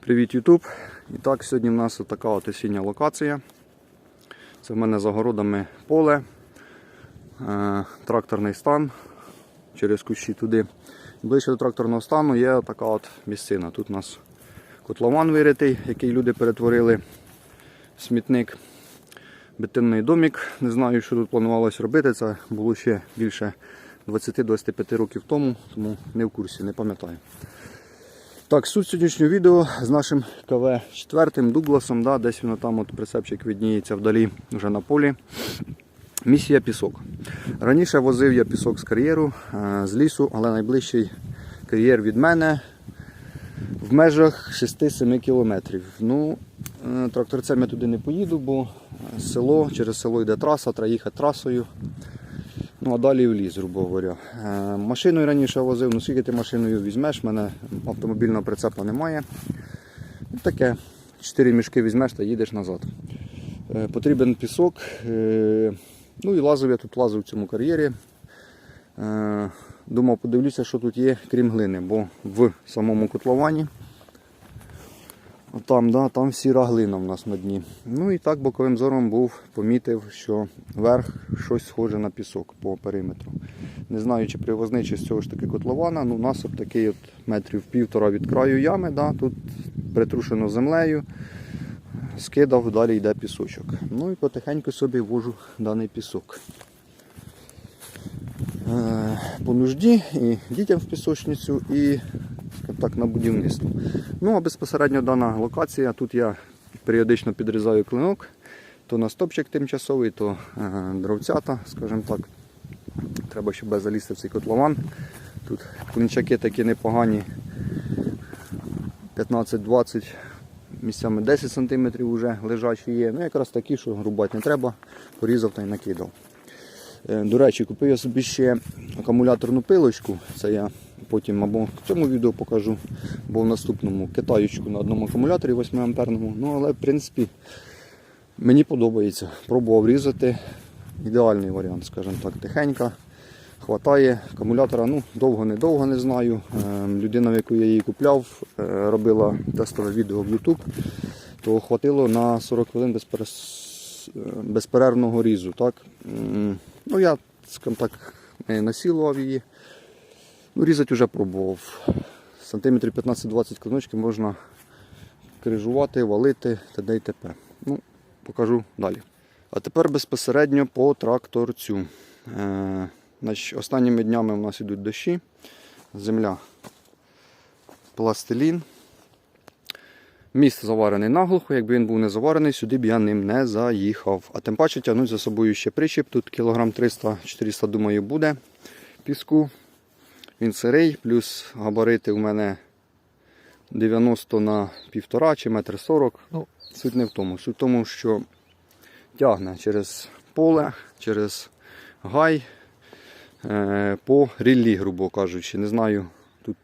Привіт, Ютуб! І так, сьогодні в нас така от осіння локація. Це в мене за городами поле, е, тракторний стан через кущі туди. Ближче до тракторного стану є така от місцина. Тут у нас котлован виритий, який люди перетворили в смітник. Бетонний домик. Не знаю, що тут планувалось робити. Це було ще більше 20-25 років тому, тому не в курсі, не пам'ятаю. Так, суть сьогоднішнього відео з нашим КВ-4 Дугласом, да, десь воно там от прицепчик відніється вдалі вже на полі. Місія пісок. Раніше возив я пісок з кар'єру, е, з лісу, але найближчий кар'єр від мене в межах 6-7 кілометрів. Ну, е, тракторцем я туди не поїду, бо село, через село йде траса, треба їхати трасою. Ну а далі в ліс, грубо говоря. Е, Машиною раніше возив, ну скільки ти машиною візьмеш, в мене автомобільного прицепа немає. Ну, Таке, 4 мішки візьмеш та їдеш назад. Е, Потрібен пісок. е, Ну і лазив я тут лазив в цьому кар'єрі. Е, Думав, подивлюся, що тут є, крім глини, бо в самому котловані. Там, да, там сіра глина в нас на дні. Ну і так боковим зором був, помітив, що верх щось схоже на пісок по периметру. Не знаю, чи привозний, чи з цього ж таки котлована. Ну, у нас такий от метрів півтора від краю ями, да, тут притрушено землею, скидав, далі йде пісочок. Ну і потихеньку собі вожу даний пісок. Е, По нужді і дітям в пісочницю, і так, на будівництво. Ну а безпосередньо дана локація. Тут я періодично підрізаю клинок, то на стопчик тимчасовий, то е, дровцята, скажімо так. Треба щоб залізти в цей котлован. Тут клинчаки такі непогані. 15-20, місцями 10 см вже лежачі є. Ну якраз такі, що рубати не треба, порізав та й накидав. Е, До речі, купив я собі ще акумуляторну пилочку. Це я потім або в цьому відео покажу, або в наступному китаючку на одному акумуляторі 8 амперному. Ну, але в принципі мені подобається. Пробував різати. Ідеальний варіант, скажімо так, тихенько. Хватає акумулятора, ну довго не знаю. Е, Людина, в яку я її купляв, е, робила тестове відео в YouTube, то хватило на 40 хвилин безперервного різу. Так? Ну я, так, насілував її. Ну, різати вже пробував. Сантиметрів 15-20 клиночків можна крижувати, валити т.д. і т.п. Ну, покажу далі. А тепер безпосередньо по тракторцю. Е, значить, останніми днями у нас йдуть дощі, земля, пластилін. Міст заварений наглухо, якби він був не заварений, сюди б я ним не заїхав. А тим паче тягнуть за собою ще причіп. Тут кілограм 300-400, думаю, буде піску. Він сирий, плюс габарити у мене 90 на 1,5 чи 1,40 м. Ну, суть не в тому. Суть в тому, що тягне через поле, через гай е, по ріллі, грубо кажучи. Не знаю, тут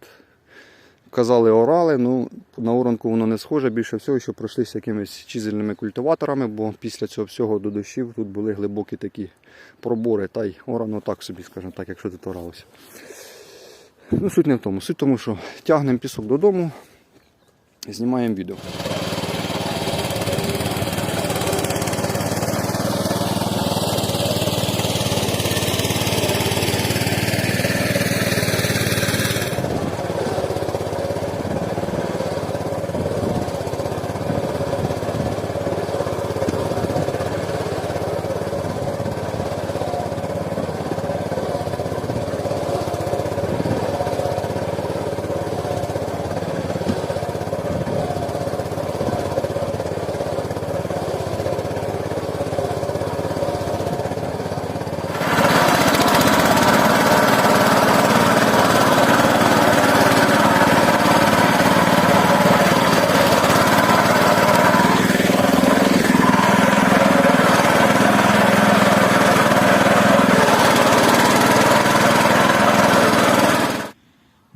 казали орали, ну на оранку воно не схоже. Більше всього, що пройшлися якимись чизельними культиваторами, бо після цього всього до дощів тут були глибокі такі пробори, та й орано так собі, скажімо так, якщо тут оралося. Ну, суть не в тому. Суть в тому, що тягнемо пісок додому, знімаємо відео.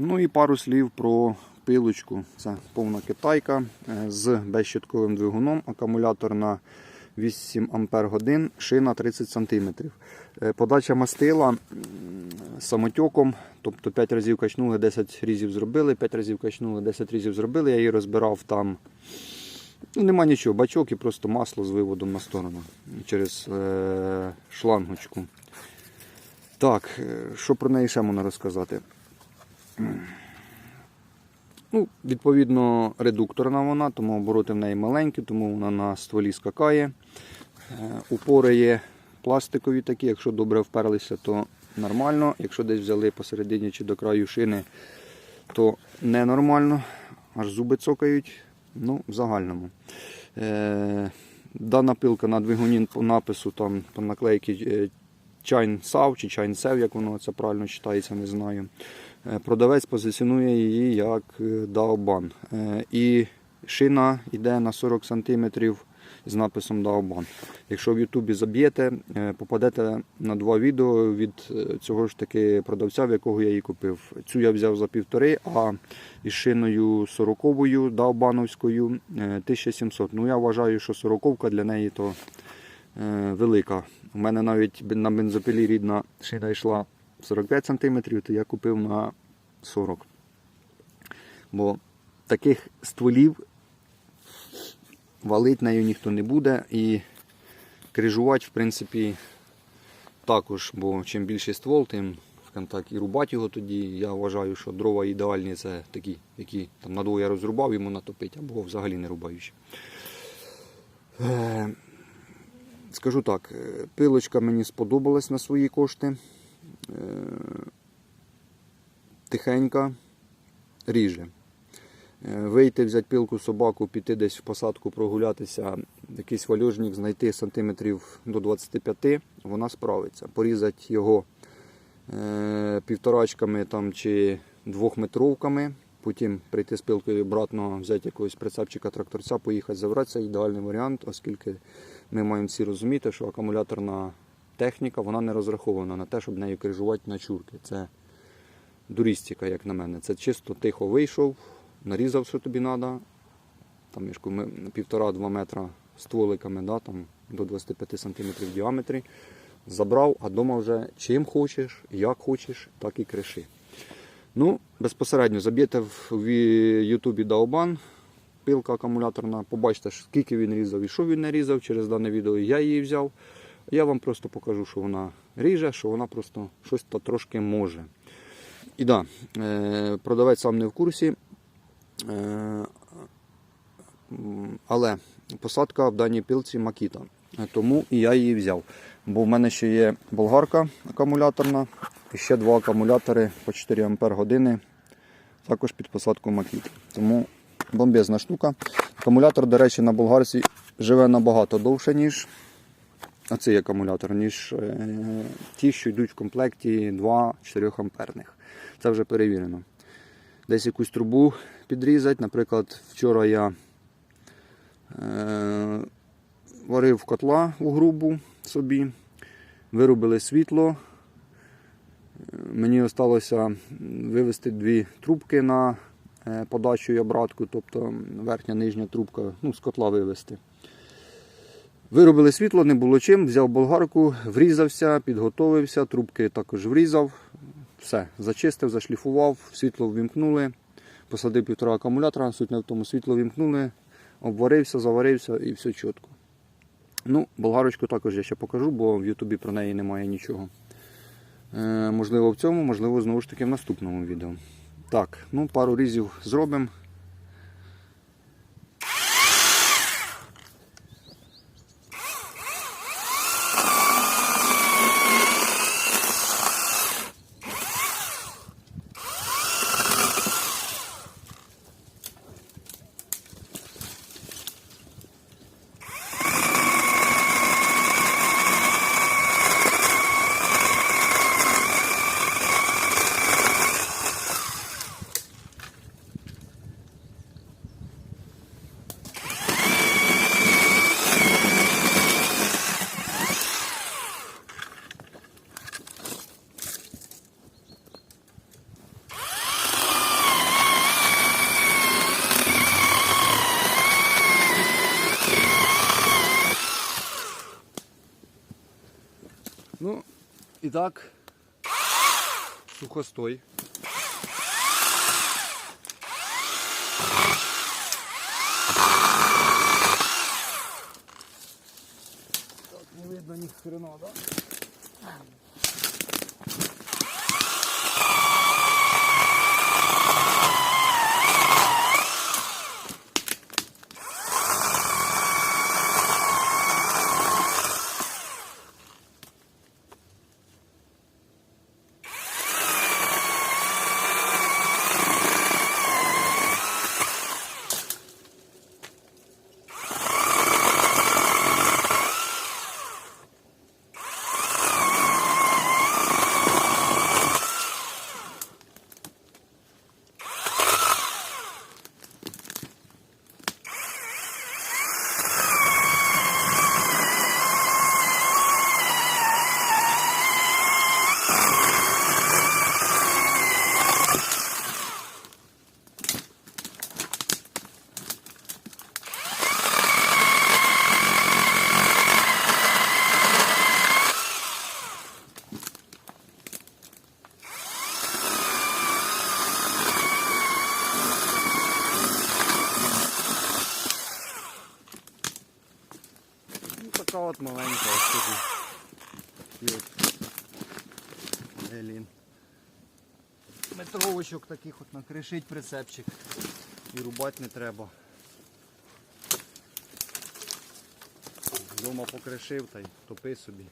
Ну і пару слів про пилочку. Це повна китайка е, з безщитковим двигуном, акумулятор на 8 ампер шина 30 см. Подача мастила самотьоком, тобто 5 разів качнули, 10 різів зробили, 5 разів качнули, 10 різів зробили. Я її розбирав там. Ну, нема нічого, бачок і просто масло з виводом на сторону через е- шлангочку. Так, е, що про неї ще можна розказати? Ну, відповідно, редукторна вона, тому обороти в неї маленькі, тому вона на стволі скакає. Е, Упори є пластикові такі, якщо добре вперлися, то нормально. Якщо десь взяли посередині чи до краю шини, то ненормально, аж зуби цокають. Ну, в загальному. Е, дана пилка на двигуні по напису там по наклейки е, Чайн Сав чи Чайн Сев, як воно це правильно читається, не знаю. Е, Продавець позиціонує її як е, Даобан. Е, І шина йде на 40 см з написом Даобан. Якщо в Ютубі заб'єте, е, попадете на два відео від е, цього ж таки продавця, в якого я її купив. Цю я взяв за півтори, а із шиною 40-ю Даобановською е, 1700. Ну я вважаю, що 40 для неї то е, велика. У мене навіть на бензопилі рідна шина йшла 45 см, то я купив на 40. Бо таких стволів валить нею ніхто не буде і крижувати, в принципі, також, бо чим більший ствол, тим так, і рубати його тоді. Я вважаю, що дрова ідеальні це такі, які там надвоє розрубав, йому натопить, або взагалі не рубаючи. Е, Скажу так, е, пилочка мені сподобалась на свої кошти. Е, Тихенька, ріже. Е, Вийти, взяти пилку, собаку, піти десь в посадку, прогулятися, якийсь вальожник, знайти сантиметрів до 25, вона справиться. Порізати його е, півторачками там, чи двохметровками, потім прийти з пилкою обратно, взяти якогось прицепчика тракторця, поїхати забрати. Це ідеальний варіант, оскільки ми маємо всі розуміти, що акумуляторна техніка вона не розрахована на те, щоб нею крижувати на чурки. Це дурістика, як на мене. Це чисто тихо вийшов, нарізав, що тобі треба. Там між півтора-два метра стволиками, да, там, до 25 см в діаметрі. Забрав, а вдома вже чим хочеш, як хочеш, так і криши. Ну, безпосередньо заб'єте в Ютубі Даобан, пилка акумуляторна, побачите, скільки він різав і що він не різав. Через дане відео я її взяв. Я вам просто покажу, що вона ріже, що вона просто щось трошки може. І да, е, продавець сам не в курсі. Е, але посадка в даній пилці Макіта. Е, Тому і я її взяв. Бо в мене ще є болгарка акумуляторна і ще два акумулятори по 4 Ампер години. Також під посадку Макіта. Тому бомбезна штука. Акумулятор, до речі, на болгарці живе набагато довше, ніж оцей акумулятор, ніж е, ті, що йдуть в комплекті 2 4 амперних. Це вже перевірено. Десь якусь трубу підрізати. Наприклад, вчора я е, варив котла у грубу собі, виробили світло. Е, Мені залишилося вивести дві трубки на е, подачу і обратку, тобто верхня нижня трубка ну, з котла вивести. Виробили світло, не було чим, взяв болгарку, врізався, підготовився, трубки також врізав. Все, зачистив, зашліфував, світло ввімкнули, посадив півтора акумулятора, суть не в тому світло вімкнули, обварився, заварився і все чітко. Ну, болгарочку також я ще покажу, бо в Ютубі про неї немає нічого. Е, можливо, в цьому, можливо, знову ж таки в наступному відео. Так, ну пару різів зробимо. Ну, і так, сухостой. Така от маленька ось тут. Гелін. Метровочок таких от накришить прицепчик. І рубати не треба. Дома покришив та й топи собі.